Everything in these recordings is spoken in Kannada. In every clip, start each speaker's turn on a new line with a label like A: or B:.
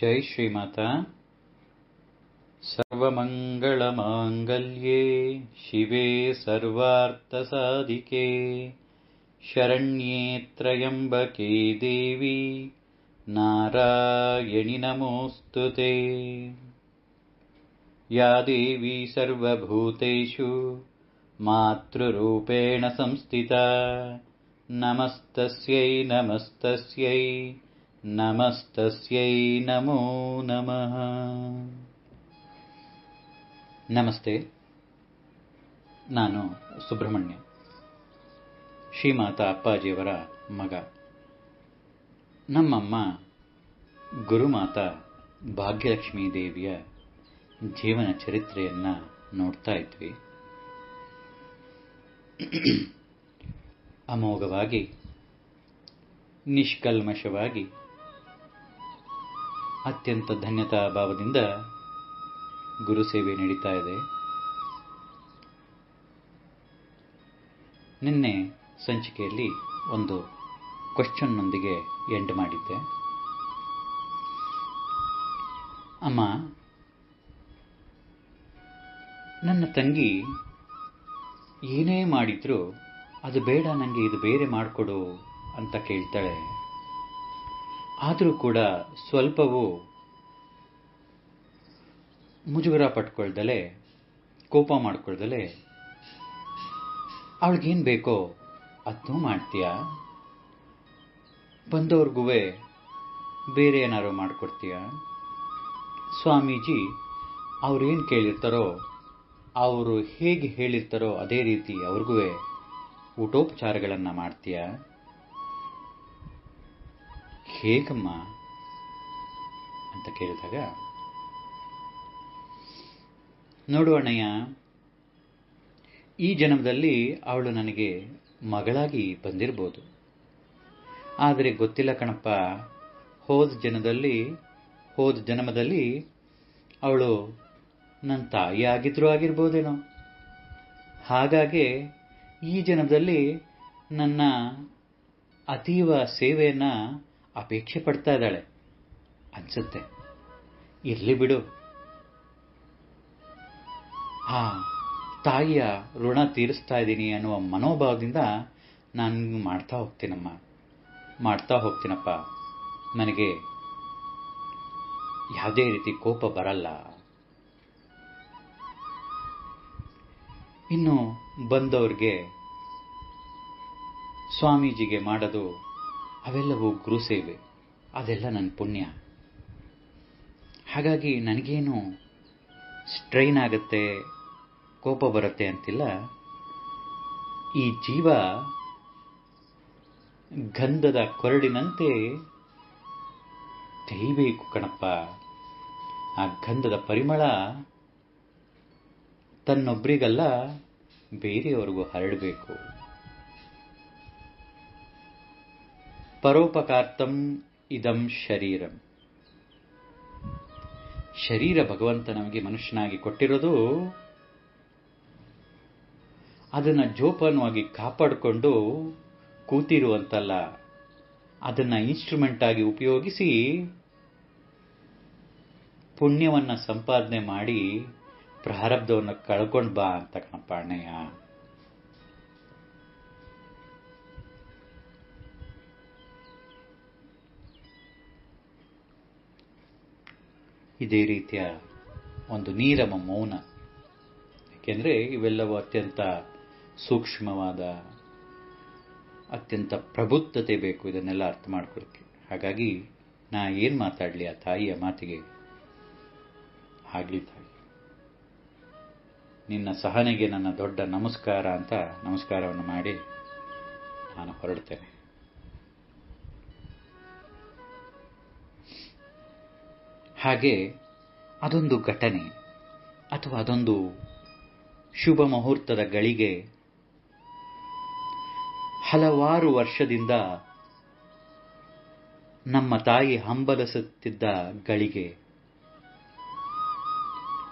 A: जय श्रीमाता। सर्वमङ्गलमाङ्गल्ये शिवे सर्वार्थसाधिके शरण्ये त्र्यम्बके देवी नारायणि नमोऽस्तु ते। या देवी सर्वभूतेषु मातृरूपेण संस्थिता। नमस्तस्यै नमस्तस्यै ನಮಸ್ತಸ್ಯೈ ನಮೋ ನಮಃ ನಮಸ್ತೆ ನಾನು ಸುಬ್ರಹ್ಮಣ್ಯ, ಶ್ರೀಮಾತ ಅಪ್ಪಾಜಿಯವರ ಮಗ. ನಮ್ಮಮ್ಮ ಗುರುಮಾತ ಭಾಗ್ಯಲಕ್ಷ್ಮೀ ದೇವಿಯ ಜೀವನ ಚರಿತ್ರೆಯನ್ನ ನೋಡ್ತಾ ಇದ್ವಿ. ಅಮೋಘವಾಗಿ, ನಿಷ್ಕಲ್ಮಶವಾಗಿ ಅತ್ಯಂತ ಧನ್ಯತಾ ಭಾವದಿಂದ ಗುರುಸೇವೆ ನಡೀತಾ ಇದೆ. ನಿನ್ನೆ ಸಂಚಿಕೆಯಲ್ಲಿ ಒಂದು ಕ್ವಶನ್ನೊಂದಿಗೆ ಎಂಡ್ ಮಾಡಿದ್ದೆ. ಅಮ್ಮ, ನನ್ನ ತಂಗಿ ಏನೇ ಮಾಡಿದ್ರು ಅದು ಬೇಡ ನನಗೆ ಇದು ಬೇರೆ ಮಾಡಿಕೊಡು ಅಂತ ಕೇಳ್ತಾಳೆ. ಆದರೂ ಕೂಡ ಸ್ವಲ್ಪವೂ ಮುಜುಗರ ಪಟ್ಕೊಳ್ದಲೆ, ಕೋಪ ಮಾಡ್ಕೊಳ್ದಲೆ, ಅವಳಿಗೇನು ಬೇಕೋ ಅದನ್ನೂ ಮಾಡ್ತೀಯ? ಬಂದವ್ರಿಗೂ ಬೇರೆ ಏನಾರು ಮಾಡಿಕೊಡ್ತೀಯ? ಸ್ವಾಮೀಜಿ, ಅವ್ರೇನು ಕೇಳಿರ್ತಾರೋ, ಅವರು ಹೇಗೆ ಹೇಳಿರ್ತಾರೋ ಅದೇ ರೀತಿ ಅವ್ರಿಗೂ ಊಟೋಪಚಾರಗಳನ್ನು ಮಾಡ್ತೀಯ? ಹೇಗಮ್ಮ ಅಂತ ಕೇಳಿದಾಗ ನೋಡುವಣ್ಣಯ್ಯ ಈ ಜನ್ಮದಲ್ಲಿ ಅವಳು ನನಗೆ ಮಗಳಾಗಿ ಬಂದಿರ್ಬೋದು. ಆದರೆ ಗೊತ್ತಿಲ್ಲ ಕಣಪ್ಪ, ಹೋದ ಜನದಲ್ಲಿ ಹೋದ ಜನ್ಮದಲ್ಲಿ ಅವಳು ನನ್ನ ತಾಯಿ ಆಗಿದ್ರೂ ಆಗಿರ್ಬೋದೇನೋ. ಹಾಗಾಗಿ ಈ ಜನ್ಮದಲ್ಲಿ ನನ್ನ ಅತೀವ ಸೇವೆಯನ್ನ ಅಪೇಕ್ಷೆ ಪಡ್ತಾ ಇದ್ದಾಳೆ. ಅನ್ಸುತ್ತೆ. ಇರ್ಲಿ ಬಿಡು. ಹಾ ತಾಯಿಯ ಋಣ ತೀರಿಸ್ತಾ ಇದ್ದೀನಿ ಅನ್ನುವ ಮನೋಭಾವದಿಂದ ನಾನು ಮಾಡ್ತಾ ಹೋಗ್ತೀನಮ್ಮ. ಮಾಡ್ತಾ ಹೋಗ್ತೀನಪ್ಪ. ನನಗೆ ಯಾವುದೇ ರೀತಿ ಕೋಪ ಬರಲ್ಲ. ಇನ್ನು ಬಂದವ್ರಿಗೆ ಸ್ವಾಮೀಜಿಗೆ ಮಾಡೋದು ಅವೆಲ್ಲವೂ ಗುರುಸೇವೆ. ಅದೆಲ್ಲ ನನ್ನ ಪುಣ್ಯ. ಹಾಗಾಗಿ ನನಗೇನು ಸ್ಟ್ರೈನ್ ಆಗುತ್ತೆ, ಕೋಪ ಬರುತ್ತೆ ಅಂತಿಲ್ಲ. ಈ ಜೀವ ಗಂಧದ ಕೊರಡಿನಂತೆ ತೆಯ್ಬೇಕು ಕಣಪ್ಪ. ಆ ಗಂಧದ ಪರಿಮಳ ತನ್ನೊಬ್ಬರಿಗಲ್ಲ ಬೇರೆಯವರಿಗೂ ಹರಡಬೇಕು. ಪರೋಪಕಾರ್ತಂ ಇದಂ ಶರೀರಂ. ಶರೀರ ಭಗವಂತ ನಮಗೆ ಮನುಷ್ಯನಾಗಿ ಕೊಟ್ಟಿರೋದು ಅದನ್ನ ಜೋಪಾನವಾಗಿ ಕಾಪಾಡಿಕೊಂಡು ಕೂತಿರುವಂತಲ್ಲ, ಅದನ್ನ ಇನ್ಸ್ಟ್ರೂಮೆಂಟ್ ಆಗಿ ಉಪಯೋಗಿಸಿ ಪುಣ್ಯವನ್ನ ಸಂಪಾದನೆ ಮಾಡಿ ಪ್ರಾರಬ್ಧವನ್ನು ಕಳ್ಕೊಂಡ್ ಬಾ ಅಂತ ಕಣಪ್ಪ ಇದೇ ರೀತಿಯ ಒಂದು ನೀರಮ ಮೌನ. ಏಕೆಂದರೆ ಇವೆಲ್ಲವೂ ಅತ್ಯಂತ ಸೂಕ್ಷ್ಮವಾದ, ಅತ್ಯಂತ ಪ್ರಬುದ್ಧತೆ ಬೇಕು ಇದನ್ನೆಲ್ಲ ಅರ್ಥ ಮಾಡ್ಕೊಳ್ಳೋಕ್ಕೆ ಹಾಗಾಗಿ ನಾ ಏನು ಮಾತಾಡಲಿ ಆ ತಾಯಿಯ ಮಾತಿಗೆ? ಆಗಲಿ ತಾಯಿ. ನಿನ್ನ ಸಹನೆಗೆ ನನ್ನ ದೊಡ್ಡ ನಮಸ್ಕಾರ ಅಂತ ನಮಸ್ಕಾರವನ್ನು ಮಾಡಿ ನಾನು ಹೊರಡ್ತೇನೆ. ಹಾಗೆ ಅದೊಂದು ಘಟನೆ ಅಥವಾ ಅದೊಂದು ಶುಭ ಮುಹೂರ್ತದ ಗಳಿಗೆ ಹಲವಾರು ವರ್ಷದಿಂದ ನಮ್ಮ ತಾಯಿ ಹಂಬಲಿಸುತ್ತಿದ್ದ ಗಳಿಗೆ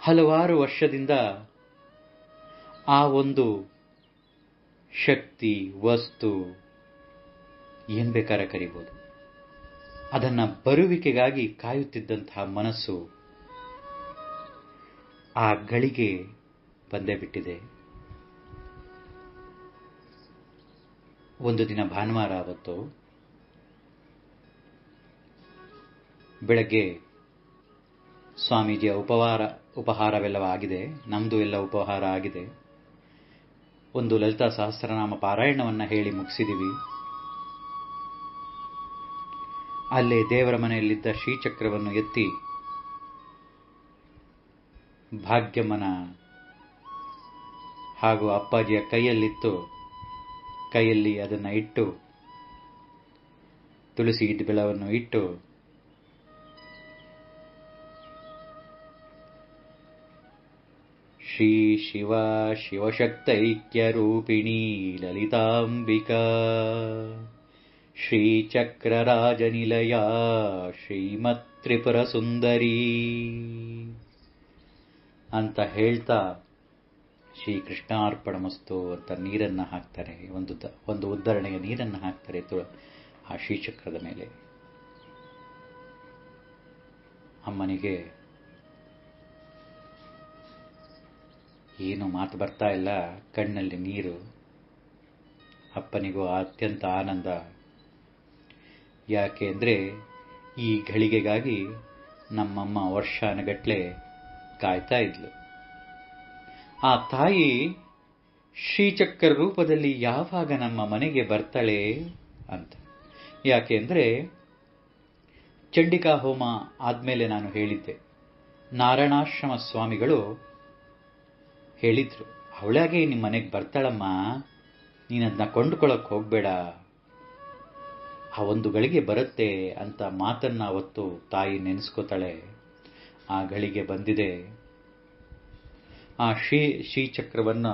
A: ಹಲವಾರು ವರ್ಷದಿಂದ ಆ ಒಂದು ಶಕ್ತಿ, ವಸ್ತು ಏನ್ ಬೇಕಾದ್ರೆ ಕರಿಬೋದು. ಅದನ್ನ ಬರುವಿಕೆಗಾಗಿ ಕಾಯುತ್ತಿದ್ದಂತಹ ಮನಸ್ಸು ಆ ಗಳಿಗೆ ಬಂದೇ ಬಿಟ್ಟಿದೆ. ಒಂದು ದಿನ ಭಾನುವಾರ ಆವತ್ತು ಬೆಳಗ್ಗೆ ಸ್ವಾಮೀಜಿಯ ಉಪಹಾರ ಉಪಹಾರವೆಲ್ಲವ ಆಗಿದೆ. ನಮ್ದು ಎಲ್ಲ ಉಪಹಾರ ಆಗಿದೆ. ಒಂದು ಲಲಿತಾ ಸಹಸ್ರನಾಮ ಪಾರಾಯಣವನ್ನು ಹೇಳಿ ಮುಗಿಸಿದೀವಿ. ಅಲ್ಲೇ ದೇವರ ಮನೆಯಲ್ಲಿದ್ದ ಶ್ರೀಚಕ್ರವನ್ನು ಎತ್ತಿ ಭಾಗ್ಯಮ್ಮನ ಹಾಗೂ ಅಪ್ಪಾಜಿಯ ಕೈಯಲ್ಲಿತ್ತು. ಕೈಯಲ್ಲಿ ಅದನ್ನು ಇಟ್ಟು, ತುಳಸಿ ಬೆಳವನ್ನು ಇಟ್ಟು, ಶ್ರೀ ಶಿವ ಶಿವಶಕ್ತೈಕ್ಯರೂಪಿಣೀ ಲಲಿತಾಂಬಿಕಾ. ಶ್ರೀಚಕ್ರರಾಜನಿಲಯ ಶ್ರೀಮತ್ ತ್ರಿಪುರ ಸುಂದರಿ ಅಂತ ಹೇಳ್ತಾ ಶ್ರೀ ಕೃಷ್ಣಾರ್ಪಣಮಸ್ತು ಅಂತ ನೀರನ್ನು ಹಾಕ್ತಾರೆ. ಒಂದು ಒಂದು ಉದ್ಧರಣೆಯ ನೀರನ್ನು ಹಾಕ್ತಾರೆ ಆ ಶ್ರೀಚಕ್ರದ ಮೇಲೆ. ಅಮ್ಮನಿಗೆ ಏನು ಮಾತು ಬರ್ತಾ ಇಲ್ಲ, ಕಣ್ಣಲ್ಲಿ ನೀರು, ಅಪ್ಪನಿಗೂ ಅತ್ಯಂತ ಆನಂದ. ಯಾಕೆ ಅಂದರೆ ಈ ಘಳಿಗೆಗಾಗಿ ನಮ್ಮಮ್ಮ ವರ್ಷಾನಗಟ್ಲೆ ಕಾಯ್ತಾ ಇದ್ಲು. ಆ ತಾಯಿ ಶ್ರೀಚಕ್ರ ರೂಪದಲ್ಲಿ ಯಾವಾಗ ನಮ್ಮ ಮನೆಗೆ ಬರ್ತಾಳೆ ಅಂತ. ಯಾಕೆ ಅಂದರೆ ಚಂಡಿಕಾ ಹೋಮ ಆದ್ಮೇಲೆ ನಾನು ಹೇಳಿದ್ದೆ. ನಾರಾಯಣಾಶ್ರಮ ಸ್ವಾಮಿಗಳು ಹೇಳಿದ್ರು, ಅವಳಾಗೆ ನಿಮ್ಮ ಮನೆಗೆ ಬರ್ತಾಳಮ್ಮ ನೀನದನ್ನ ಕೊಂಡ್ಕೊಳ್ಳೋಕೆ ಹೋಗ್ಬೇಡ ಆ ಒಂದು ಗಳಿಗೆ ಬರುತ್ತೆ ಅಂತ ಮಾತನ್ನ ಅವತ್ತು ತಾಯಿ ನೆನೆಸ್ಕೋತಾಳೆ. ಆ ಗಳಿಗೆ ಬಂದಿದೆ. ಆ ಶ್ರೀ ಶ್ರೀಚಕ್ರವನ್ನ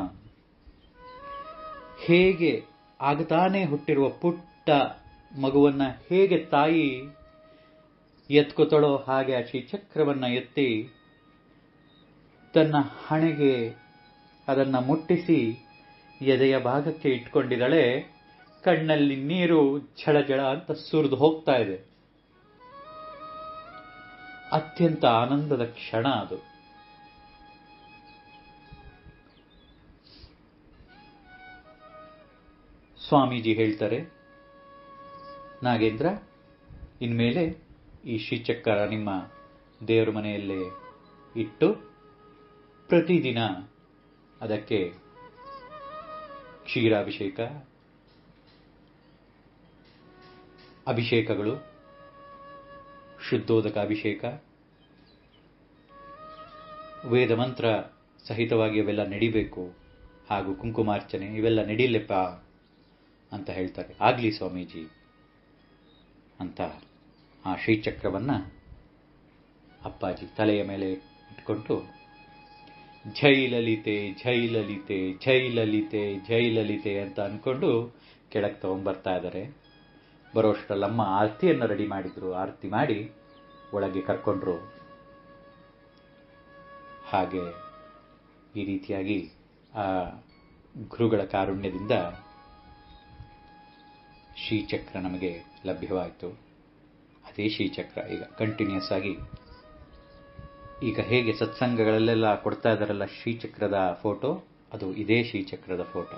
A: ಹೇಗೆ ಆಗತಾನೆ ಹುಟ್ಟಿರುವ ಪುಟ್ಟ ಮಗುವನ್ನ ಹೇಗೆ ತಾಯಿ ಎತ್ಕೋತಾಳೋ ಹಾಗೆ ಆ ಶ್ರೀಚಕ್ರವನ್ನ ಎತ್ತಿ ತನ್ನ ಹಣೆಗೆ ಅದನ್ನ ಮುಟ್ಟಿಸಿ ಎದೆಯ ಭಾಗಕ್ಕೆ ಇಟ್ಕೊಂಡಿದ್ದಾಳೆ. ಕಣ್ಣಲ್ಲಿ ನೀರು ಝಳ ಝಳ ಅಂತ ಸುರಿದು ಹೋಗ್ತಾ ಇದೆ. ಅತ್ಯಂತ ಆನಂದದ ಕ್ಷಣ ಅದು. ಸ್ವಾಮೀಜಿ ಹೇಳ್ತಾರೆ, ನಾಗೇಂದ್ರ, ಇನ್ಮೇಲೆ ಈ ಶ್ರೀಚಕ್ರ ನಿಮ್ಮ ದೇವರ ಮನೆಯಲ್ಲೇ ಇಟ್ಟು ಪ್ರತಿದಿನ ಅದಕ್ಕೆ ಕ್ಷೀರಾಭಿಷೇಕ ಅಭಿಷೇಕಗಳು ಶುದ್ಧೋದಕ ಅಭಿಷೇಕ ವೇದ ಮಂತ್ರ ಸಹಿತವಾಗಿ ಅವೆಲ್ಲ ನಡಿಬೇಕು ಹಾಗೂ ಕುಂಕುಮಾರ್ಚನೆ ಇವೆಲ್ಲ ನಡೀಲೆಪ್ಪ ಅಂತ ಹೇಳ್ತಾರೆ. ಆಗ್ಲಿ ಸ್ವಾಮೀಜಿ ಅಂತ ಆ ಶ್ರೀಚಕ್ರವನ್ನು ಅಪ್ಪಾಜಿ ತಲೆಯ ಮೇಲೆ ಇಟ್ಕೊಂಡು, ಜೈ ಲಲಿತೆ ಜೈ ಲಲಿತೆ ಜೈ ಲಲಿತೆ ಜೈ ಲಲಿತೆ ಅಂತ ಅನ್ಕೊಂಡು ಕೆಳಗೆ ತಗೊಂಡ್ಬರ್ತಾ ಇದ್ದಾರೆ ಬರೋಷ್ಟರಲ್ಲಮ್ಮ ಆರತಿಯನ್ನು ರೆಡಿ ಮಾಡಿದ್ರು. ಆರತಿ ಮಾಡಿ ಒಳಗೆ ಕರ್ಕೊಂಡ್ರು. ಹಾಗೆ ಈ ರೀತಿಯಾಗಿ ಆ ಗುರುಗಳ ಕಾರುಣ್ಯದಿಂದ ಶ್ರೀಚಕ್ರ ನಮಗೆ ಲಭ್ಯವಾಯಿತು. ಅದೇ ಶ್ರೀಚಕ್ರ ಈಗ ಕಂಟಿನ್ಯೂಸ್ ಆಗಿ ಈಗ ಹೇಗೆ ಸತ್ಸಂಗಗಳಲ್ಲೆಲ್ಲ ಕೊಡ್ತಾ ಇದ್ದಾರಲ್ಲ ಶ್ರೀಚಕ್ರದ ಫೋಟೋ ಅದು ಇದೇ ಶ್ರೀಚಕ್ರದ ಫೋಟೋ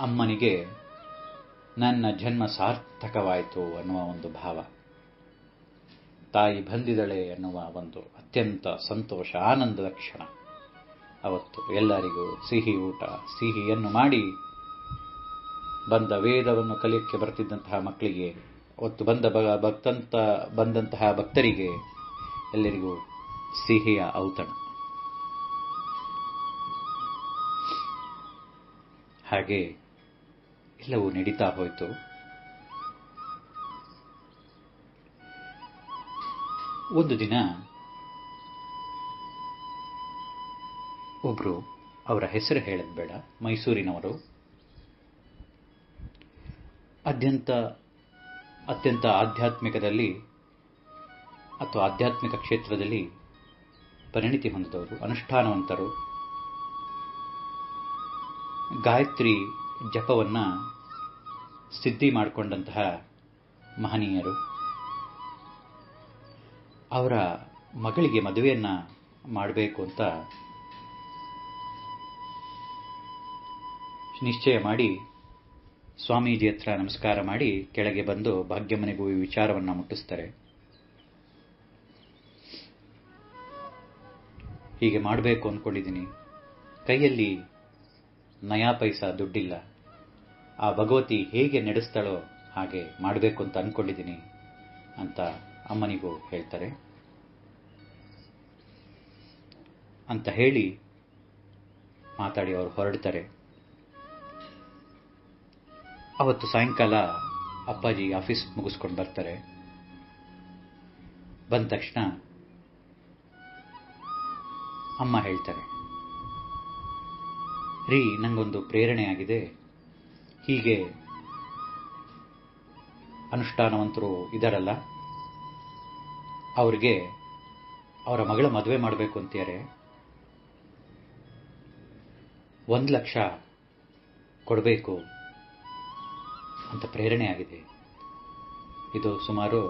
A: ಅಮ್ಮನಿಗೆ ನನ್ನ ಜನ್ಮ ಸಾರ್ಥಕವಾಯಿತು ಅನ್ನುವ ಒಂದು ಭಾವ. ತಾಯಿ ಬಂದಿದಳೆ ಎನ್ನುವ ಒಂದು ಅತ್ಯಂತ ಸಂತೋಷ, ಆನಂದದ ಕ್ಷಣ. ಅವತ್ತು ಎಲ್ಲರಿಗೂ ಸಿಹಿ ಊಟ, ಸಿಹಿಯನ್ನು ಮಾಡಿ ಬಂದ ವೇದವನ್ನು ಕಲಿಯಕ್ಕೆ ಬರ್ತಿದ್ದಂತಹ ಮಕ್ಕಳಿಗೆ, ಅವತ್ತು ಬಂದ ಭಕ್ತಂತ, ಬಂದಂತಹ ಭಕ್ತರಿಗೆ ಎಲ್ಲರಿಗೂ ಸಿಹಿಯ ಔತಣ. ಹಾಗೆ ಎಲ್ಲವೂ ನಡೀತಾ ಹೋಯಿತು. ಒಂದು ದಿನ ಒಬ್ರು ಅವರ ಹೆಸರು ಹೇಳದ್ ಬೇಡ, ಮೈಸೂರಿನವರು. ಅತ್ಯಂತ ಅತ್ಯಂತ ಆಧ್ಯಾತ್ಮಿಕದಲ್ಲಿ ಅಥವಾ ಆಧ್ಯಾತ್ಮಿಕ ಕ್ಷೇತ್ರದಲ್ಲಿ ಪರಿಣಿತಿ ಹೊಂದಿದವರು, ಅನುಷ್ಠಾನವಂತರು. ಗಾಯತ್ರಿ ಜಪವನ್ನ ಸಿದ್ಧಿ ಮಾಡಿಕೊಂಡಂತಹ ಮಹನೀಯರು. ಅವರ ಮಗಳಿಗೆ ಮದುವೆಯನ್ನು ಮಾಡಬೇಕು ಅಂತ ನಿಶ್ಚಯ ಮಾಡಿ ಸ್ವಾಮೀಜಿ ಹತ್ರ ನಮಸ್ಕಾರ ಮಾಡಿ ಕೆಳಗೆ ಬಂದು ಭಾಗ್ಯಮನೆಗೂ ಈ ವಿಚಾರವನ್ನ ಮುಟ್ಟಿಸ್ತಾರೆ. ಹೀಗೆ ಮಾಡಬೇಕು ಅಂದ್ಕೊಂಡಿದ್ದೀನಿ ಕೈಯಲ್ಲಿ ನಯಾ ಪೈಸಾ ದುಡ್ಡಿಲ್ಲ. ಆ ಭಗವತಿ ಹೇಗೆ ನಡೆಸ್ತಾಳೋ ಹಾಗೆ ಮಾಡಬೇಕು ಅಂತ ಅನ್ಕೊಂಡಿದ್ದೀನಿ ಅಂತ ಅಮ್ಮನಿಗೂ ಹೇಳ್ತಾರೆ. ಅಂತ ಹೇಳಿ ಮಾತಾಡಿ ಅವರು ಹೊರಡ್ತಾರೆ. ಅವತ್ತು ಸಾಯಂಕಾಲ ಅಪ್ಪಾಜಿ ಆಫೀಸ್ ಮುಗಿಸ್ಕೊಂಡು ಬರ್ತಾರೆ. ಬಂದ ತಕ್ಷಣ ಅಮ್ಮ ಹೇಳ್ತಾರೆ. ರೀ, ನಂಗೊಂದು ಪ್ರೇರಣೆಯಾಗಿದೆ. ಹೀಗೆ ಅನುಷ್ಠಾನವಂತರು ಇದಾರಲ್ಲ, ಅವ್ರಿಗೆ ಅವರ ಮಗಳ ಮದುವೆ ಮಾಡಬೇಕು ಅಂತಾರೆ ಒಂದು ಲಕ್ಷ ಕೊಡಬೇಕು ಅಂತ ಪ್ರೇರಣೆ ಆಗಿದೆ ಇದು ಸುಮಾರು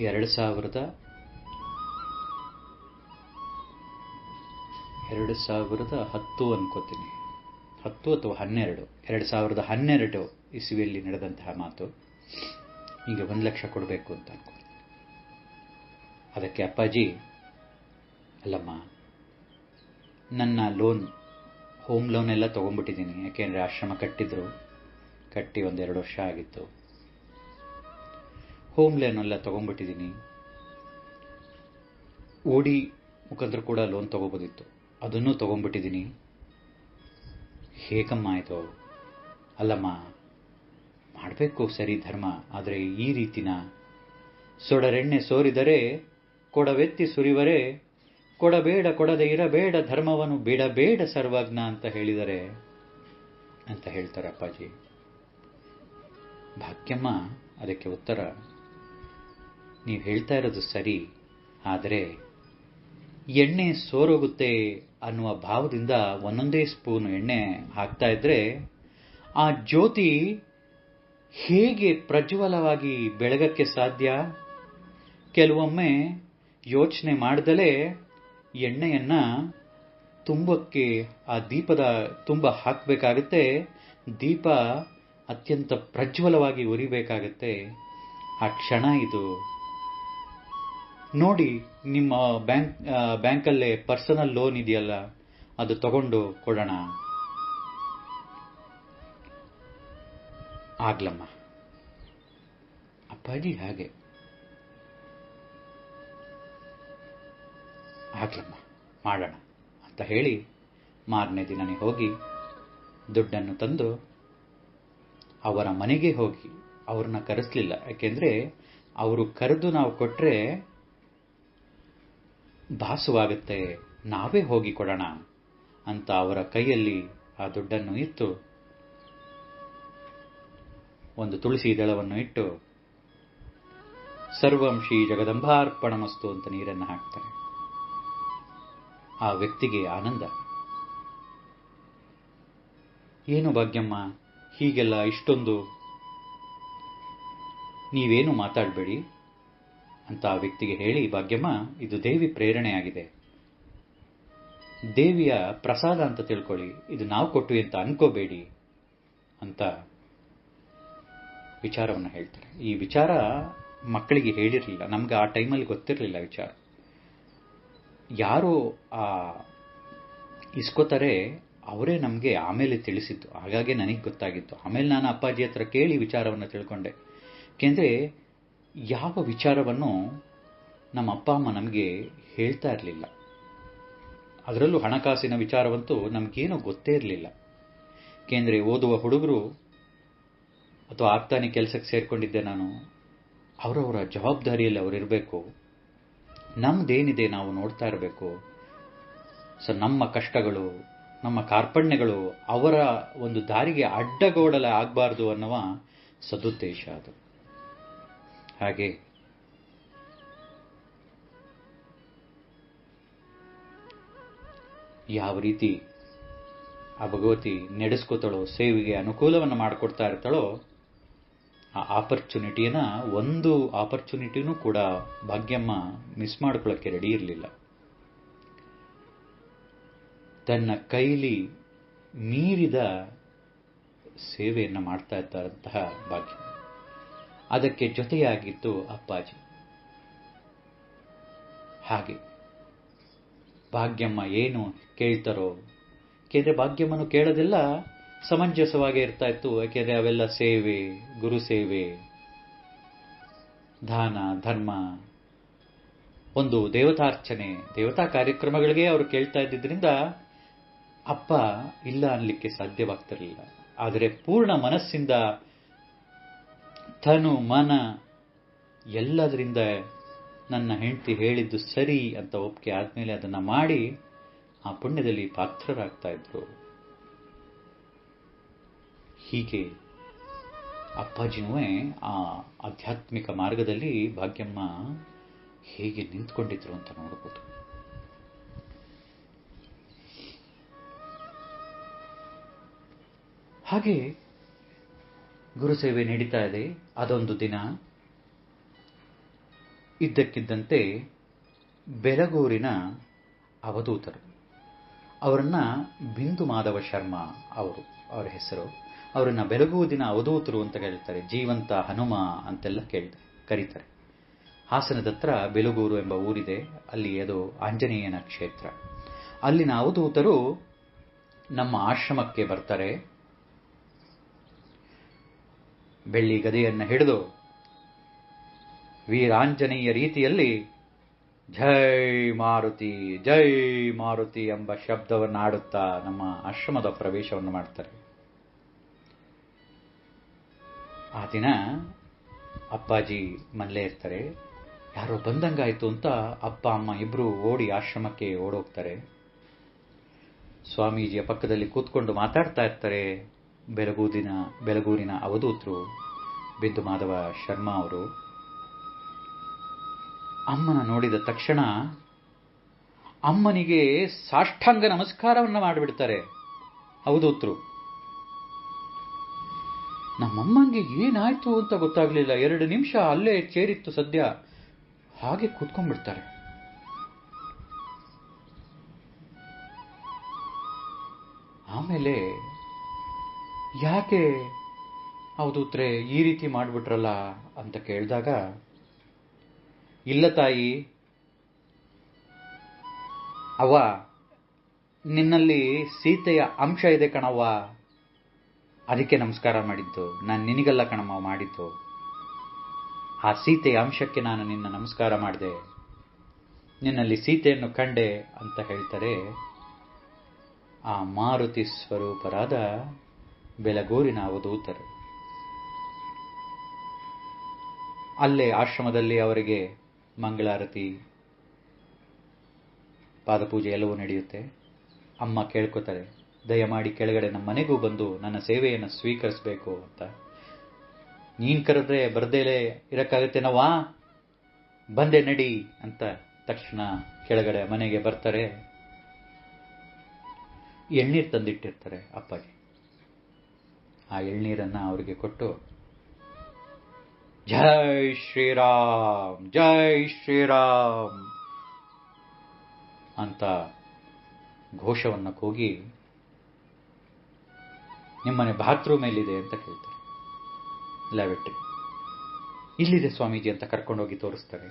A: ಎರಡು ಸಾವಿರದ ಎರಡು ಸಾವಿರದ ಹತ್ತು ಅನ್ಕೋತೀನಿ. ಹತ್ತು ಅಥವಾ ಹನ್ನೆರಡು. ಎರಡು ಸಾವಿರದ ಹನ್ನೆರಡು ಇಸುವಿಯಲ್ಲಿ ನಡೆದಂತಹ ಮಾತು ಹೀಗೆ ಒಂದು ಲಕ್ಷ ಕೊಡಬೇಕು ಅಂತ ಅನ್ಕೊಂಡು ಅದಕ್ಕೆ ಅಪ್ಪಾಜಿ, ಅಲ್ಲಮ್ಮ, ನನ್ನ ಲೋನ್, ಹೋಮ್ ಲೋನ್ ಎಲ್ಲ ತೊಗೊಂಡ್ಬಿಟ್ಟಿದ್ದೀನಿ. ಯಾಕೆಂದರೆ ಆಶ್ರಮ ಕಟ್ಟಿದ್ರು. ಕಟ್ಟಿ ಒಂದೆರಡು ವರ್ಷ ಆಗಿತ್ತು. ಹೋಮ್ ಲೋನ್ ಎಲ್ಲ ತೊಗೊಂಡ್ಬಿಟ್ಟಿದ್ದೀನಿ. ಓಡಿ ಮುಖಾಂತರ ಕೂಡ ಲೋನ್ ತೊಗೋಬೋದಿತ್ತು. ಅದನ್ನೂ ತೊಗೊಂಡ್ಬಿಟ್ಟಿದ್ದೀನಿ. ಹೇಗಮ್ಮ ಆಯಿತು ಅಲ್ಲಮ್ಮ, ಮಾಡಬೇಕು ಸರಿ ಧರ್ಮ, ಆದರೆ ಈ ರೀತಿನ ಸೊಡರೆಣ್ಣೆ ಸೋರಿದರೆ, ಕೊಡವೆತ್ತಿ ಸುರಿವರೆ, ಕೊಡಬೇಡ ಕೊಡದೆ ಇರಬೇಡ ಧರ್ಮವನ್ನು ಬಿಡಬೇಡ ಸರ್ವಜ್ಞ ಅಂತ ಹೇಳಿದರೆ, ಅಂತ ಹೇಳ್ತಾರೆ ಅಪ್ಪಾಜಿ. ಭಾಗ್ಯಮ್ಮ, ಅದಕ್ಕೆ ಉತ್ತರ, ನೀವು ಹೇಳ್ತಾ ಇರೋದು ಸರಿ, ಆದರೆ ಎಣ್ಣೆ ಸೋರೋಗುತ್ತೆ ಅನ್ನುವ ಭಾವದಿಂದ ಒಂದೊಂದೇ ಸ್ಪೂನ್ ಎಣ್ಣೆ ಹಾಕ್ತಾ ಇದ್ರೆ ಆ ಜ್ಯೋತಿ ಹೇಗೆ ಪ್ರಜ್ವಲವಾಗಿ ಬೆಳಗಕ್ಕೆ ಸಾಧ್ಯ? ಕೆಲವೊಮ್ಮೆ ಯೋಚನೆ ಮಾಡ್ದಲೇ ಎಣ್ಣೆಯನ್ನ ತುಂಬಕ್ಕೆ, ಆ ದೀಪದ ತುಂಬ ಹಾಕಬೇಕಾಗತ್ತೆ. ದೀಪ ಅತ್ಯಂತ ಪ್ರಜ್ವಲವಾಗಿ ಉರಿಬೇಕಾಗತ್ತೆ. ಆ ಕ್ಷಣ ಇದು. ನೋಡಿ, ನಿಮ್ಮ ಬ್ಯಾಂಕ್ ಬ್ಯಾಂಕಲ್ಲೇ ಪರ್ಸನಲ್ ಲೋನ್ ಇದೆಯಲ್ಲ, ಅದು ತಗೊಂಡು ಕೊಡೋಣ. ಆಗ್ಲಮ್ಮ. ಅಪ್ಪಾಜಿ ಹಾಗೆ. ಆಗ್ಲಮ್ಮ, ಮಾಡೋಣ ಅಂತ ಹೇಳಿ ಮಾರನೇ ದಿನನೇ ಹೋಗಿ ದುಡ್ಡನ್ನು ತಂದು ಅವರ ಮನೆಗೆ ಹೋಗಿ ಅವ್ರನ್ನ ಕರೆಸಲಿಲ್ಲ. ಯಾಕೆಂದ್ರೆ, ಅವರು ಕರೆದು ನಾವು ಕೊಟ್ರೆ ಭಾಸವಾಗುತ್ತೆ ನಾವೇ ಹೋಗಿ ಕೊಡೋಣ ಅಂತ ಅವರ ಕೈಯಲ್ಲಿ ಆ ದುಡ್ಡನ್ನು ಇತ್ತು ಒಂದು ತುಳಸಿ ದಳವನ್ನು ಇಟ್ಟು ಸರ್ವಂಶಿ ಜಗದಂಬಾರ್ಪಣ ಜಗದಂಬಾರ್ಪಣಮಸ್ತು ಅಂತ ನೀರನ್ನು ಹಾಕ್ತಾರೆ. ಆ ವ್ಯಕ್ತಿಗೆ ಆನಂದ. ಏನು ಭಾಗ್ಯಮ್ಮ, ಹೀಗೆಲ್ಲ ಇಷ್ಟೊಂದು? ನೀವೇನು ಮಾತಾಡಬೇಡಿ. ಅಂತ ಆ ವ್ಯಕ್ತಿಗೆ ಹೇಳಿ ಭಾಗ್ಯಮ್ಮ, ಇದು ದೇವಿ ಪ್ರೇರಣೆಯಾಗಿದೆ. ದೇವಿಯ ಪ್ರಸಾದ ಅಂತ ತಿಳ್ಕೊಳ್ಳಿ. ಇದು ನಾವು ಕೊಟ್ವಿ ಅಂತ ಅನ್ಕೋಬೇಡಿ ಅಂತ ವಿಚಾರವನ್ನು ಹೇಳ್ತಾರೆ. ಈ ವಿಚಾರ ಮಕ್ಕಳಿಗೆ ಹೇಳಿರಲಿಲ್ಲ. ನಮ್ಗೆ ಆ ಟೈಮಲ್ಲಿ ಗೊತ್ತಿರಲಿಲ್ಲ ವಿಚಾರ. ಯಾರು ಆ ಇಸ್ಕೋತಾರೆ, ಅವರೇ ನಮಗೆ ಆಮೇಲೆ ತಿಳಿಸಿದ್ದು. ಹಾಗಾಗಿ ನನಗೆ ಗೊತ್ತಾಗಿತ್ತು. ಆಮೇಲೆ ನಾನು ಅಪ್ಪಾಜಿ ಹತ್ರ ಕೇಳಿ ವಿಚಾರವನ್ನು ತಿಳ್ಕೊಂಡೆ. ಏಕೆಂದರೆ ಯಾವ ವಿಚಾರವನ್ನು ನಮ್ಮ ಅಪ್ಪ ಅಮ್ಮ ನಮಗೆ ಹೇಳ್ತಾ ಇರಲಿಲ್ಲ. ಅದರಲ್ಲೂ ಹಣಕಾಸಿನ ವಿಚಾರವಂತೂ ನಮಗೇನು ಗೊತ್ತೇ ಇರಲಿಲ್ಲ. ಕೇಂದ್ರೀಯ ಓದುವ ಹುಡುಗರು ಅಥವಾ ಆಗ್ತಾನೆ ಕೆಲಸಕ್ಕೆ ಸೇರಿಕೊಂಡಿದ್ದೆ ನಾನು, ಅವರವರ ಜವಾಬ್ದಾರಿಯಲ್ಲಿ ಅವರಿರಬೇಕು ನಮ್ದೇನಿದೆ ನಾವು ನೋಡ್ತಾ ಇರಬೇಕು. ಸೊ ನಮ್ಮ ಕಷ್ಟಗಳು, ನಮ್ಮ ಕಾರ್ಪಣ್ಯಗಳು ಅವರ ಒಂದು ದಾರಿಗೆ ಅಡ್ಡಗೋಡಲ ಆಗಬಾರ್ದು ಅನ್ನುವ ಸದುದ್ದೇಶ ಅದು. ಹಾಗೆ. ಯಾವ ರೀತಿ ಆ ಭಗವತಿ ನಡೆಸ್ಕೋತಾಳೋ, ಸೇವೆಗೆ ಅನುಕೂಲವನ್ನು ಮಾಡಿಕೊಡ್ತಾ ಇರ್ತಾಳೋ, ಆ ಆಪರ್ಚುನಿಟಿಯನ್ನ ಒಂದು ಆಪರ್ಚುನಿಟಿನೂ ಕೂಡ ಭಾಗ್ಯಮ್ಮ ಮಿಸ್ ಮಾಡ್ಕೊಳ್ಳೋಕ್ಕೆ ರೆಡಿ ಇರಲಿಲ್ಲ. ತನ್ನ ಕೈಲಿ ಮೀರಿದ ಸೇವೆಯನ್ನು ಮಾಡ್ತಾ ಇದ್ದಂತಹ ಭಾಗ್ಯ. ಅದಕ್ಕೆ ಜೊತೆಯಾಗಿತ್ತು ಅಪ್ಪಾಜಿ. ಹಾಗೆ. ಭಾಗ್ಯಮ್ಮ ಏನು ಕೇಳ್ತಾರೋ? ಏಕೆಂದ್ರೆ ಭಾಗ್ಯಮ್ಮನು ಕೇಳೋದೆಲ್ಲ. ಸಮಂಜಸವಾಗಿ ಇರ್ತಾ ಇತ್ತು. ಯಾಕೆಂದ್ರೆ ಅವೆಲ್ಲ ಸೇವೆ, ಗುರು ಸೇವೆ. ದಾನ, ಧರ್ಮ. ಒಂದು ದೇವತಾರ್ಚನೆ, ದೇವತಾ ಕಾರ್ಯಕ್ರಮಗಳಿಗೆ ಅವರು ಕೇಳ್ತಾ ಇದ್ದಿದ್ರಿಂದ ಅಪ್ಪ ಇಲ್ಲ ಅನ್ಲಿಕ್ಕೆ ಸಾಧ್ಯವಾಗ್ತಿರಲಿಲ್ಲ. ಆದರೆ ಪೂರ್ಣ ಮನಸ್ಸಿಂದ ತನು ಮನ ಎಲ್ಲದರಿಂದ ನನ್ನ ಹೆಂಡತಿ ಹೇಳಿದ್ದು ಸರಿ ಅಂತ ಒಪ್ಪಿಗೆ ಆದಮೇಲೆ ಅದನ್ನ ಮಾಡಿ ಆ ಪುಣ್ಯದಲ್ಲಿ ಪಾತ್ರರಾಗ್ತಾ ಇದ್ರು. ಹೀಗೆ ಅಪ್ಪಾಜಿನೂ ಆ ಆಧ್ಯಾತ್ಮಿಕ ಮಾರ್ಗದಲ್ಲಿ ಭಾಗ್ಯಮ್ಮ ಹೇಗೆ ನಿಂತ್ಕೊಂಡಿದ್ರು ಅಂತ ನೋಡಬಹುದು ಹಾಗೆ ಗುರುಸೇವೆ ನಡೀತಾ ಇದೆ ಅದೊಂದು ದಿನ. ಇದ್ದಕ್ಕಿದ್ದಂತೆ ಬೆಲಗೂರಿನ ಅವಧೂತರು. ಅವರನ್ನ ಬಿಂದು ಮಾಧವ ಶರ್ಮಾ ಅವರು, ಅವರ ಹೆಸರು. ಅವರನ್ನ ಬೆಲಗೂದಿನ ಅವಧೂತರು ಅಂತ ಕರೀತಾರೆ. ಜೀವಂತ ಹನುಮ ಅಂತೆಲ್ಲ ಕೇಳ್ತಾರೆ, ಕರೀತಾರೆ. ಹಾಸನದತ್ರ ಬೆಲಗೂರು ಎಂಬ ಊರಿದೆ. ಅಲ್ಲಿ ಅದು ಆಂಜನೇಯನ ಕ್ಷೇತ್ರ. ಅಲ್ಲಿನ ಅವಧೂತರು ನಮ್ಮ ಆಶ್ರಮಕ್ಕೆ ಬರ್ತಾರೆ. ಬೆಳ್ಳಿ ಗದೆಯನ್ನು ಹಿಡಿದು ವೀರಾಂಜನೇಯ ರೀತಿಯಲ್ಲಿ ಜೈ ಮಾರುತಿ ಜೈ ಮಾರುತಿ ಎಂಬ ಶಬ್ದವನ್ನು ಆಡುತ್ತಾ ನಮ್ಮ ಆಶ್ರಮದ ಪ್ರವೇಶವನ್ನು ಮಾಡ್ತಾರೆ. ಆ ದಿನ ಅಪ್ಪಾಜಿ ಮನೆಯಲ್ಲೇ ಇರ್ತಾರೆ. ಯಾರೋ ಬಂದಂಗಾಯ್ತು ಅಂತ ಅಪ್ಪ, ಅಮ್ಮ ಇಬ್ಬರು ಓಡಿ ಆಶ್ರಮಕ್ಕೆ ಓಡೋಗ್ತಾರೆ. ಸ್ವಾಮೀಜಿಯ ಪಕ್ಕದಲ್ಲಿ ಕೂತ್ಕೊಂಡು ಮಾತಾಡ್ತಾ ಇರ್ತಾರೆ. ಬೆಲಗೂದಿನ ಬೆಲಗೂರಿನ ಅವಧೂತರು. ಬಿಂದು ಮಾಧವ ಶರ್ಮಾ ಅವರು, ಅಮ್ಮನ ನೋಡಿದ ತಕ್ಷಣ ಅಮ್ಮನಿಗೆ ಸಾಷ್ಟಾಂಗ ನಮಸ್ಕಾರವನ್ನು ಮಾಡಿಬಿಡ್ತಾರೆ. ಅವಧೂತರು ನಮ್ಮಮ್ಮಂಗೆ ಏನಾಯ್ತು ಅಂತ ಗೊತ್ತಾಗ್ಲಿಲ್ಲ. ಎರಡು ನಿಮಿಷ ಅಲ್ಲೇ ಚೇರಿತ್ತು ಸದ್ಯ. ಹಾಗೆ ಕೂತ್ಕೊಂಡ್ಬಿಡ್ತಾರೆ. ಆಮೇಲೆ ಯಾಕೆ ಅವಧೂತ್ರೆ ಈ ರೀತಿ ಮಾಡಿಬಿಟ್ರಲ್ಲ ಅಂತ ಕೇಳಿದಾಗ, ಇಲ್ಲ ತಾಯಿ, ಅವ್ವ, ನಿನ್ನಲ್ಲಿ ಸೀತೆಯ ಅಂಶ ಇದೆ ಕಣವ್ವ. ಅದಕ್ಕೆ ನಮಸ್ಕಾರ ಮಾಡಿದ್ದು. ನಾನು ನಿನಗಲ್ಲ ಕಣಮ್ಮ ಮಾಡಿದ್ದು. ಆ ಸೀತೆಯ ಅಂಶಕ್ಕೆ ನಾನು ನಿನ್ನ ನಮಸ್ಕಾರ ಮಾಡಿದೆ. ನಿನ್ನಲ್ಲಿ ಸೀತೆಯನ್ನು ಕಂಡೆ ಅಂತ ಹೇಳ್ತಾರೆ ಆ ಮಾರುತಿ ಸ್ವರೂಪರಾದ ಬೆಲಗೂರಿನ ಅವಧೂತರು. ಅಲ್ಲೇ ಆಶ್ರಮದಲ್ಲಿ ಅವರಿಗೆ ಮಂಗಳಾರತಿ, ಪಾದಪೂಜೆ ಎಲ್ಲವೂ ನಡೆಯುತ್ತೆ. ಅಮ್ಮ ಕೇಳ್ಕೊತಾರೆ, ದಯಮಾಡಿ ಕೆಳಗಡೆ ನಮ್ಮ ಮನೆಗೂ ಬಂದು ನನ್ನ ಸೇವೆಯನ್ನು ಸ್ವೀಕರಿಸಬೇಕು ಅಂತ. ನೀನು ಕರೆದ್ರೆ ಬರ್ದೇಲೆ ಇರಕ್ಕಾಗತ್ತೇನವಾ ಬಂದೆ, ನಡಿ ಅಂತ ತಕ್ಷಣ ಕೆಳಗಡೆ ಮನೆಗೆ ಬರ್ತಾರೆ. ಎಳ್ನೀರು ತಂದಿಟ್ಟಿರ್ತಾರೆ ಅಪ್ಪಗೆ ಆ ಎಳ್ನೀರನ್ನ ಅವರಿಗೆ ಕೊಟ್ಟು ಜೈ ಶ್ರೀರಾಮ್ ಜೈ ಶ್ರೀರಾಮ್ ಅಂತ ಘೋಷವನ್ನು ಕೂಗಿ ನಿಮ್ಮನೆ ಬಾತ್ರೂಮ್ ಎಲ್ಲಿದೆ ಅಂತ ಕೇಳ್ತಾರೆ. ಲ್ಯಾವೆಟ್ರಿ ಇಲ್ಲಿದೆ ಸ್ವಾಮೀಜಿ ಅಂತ ಕರ್ಕೊಂಡೋಗಿ ತೋರಿಸ್ತಾರೆ.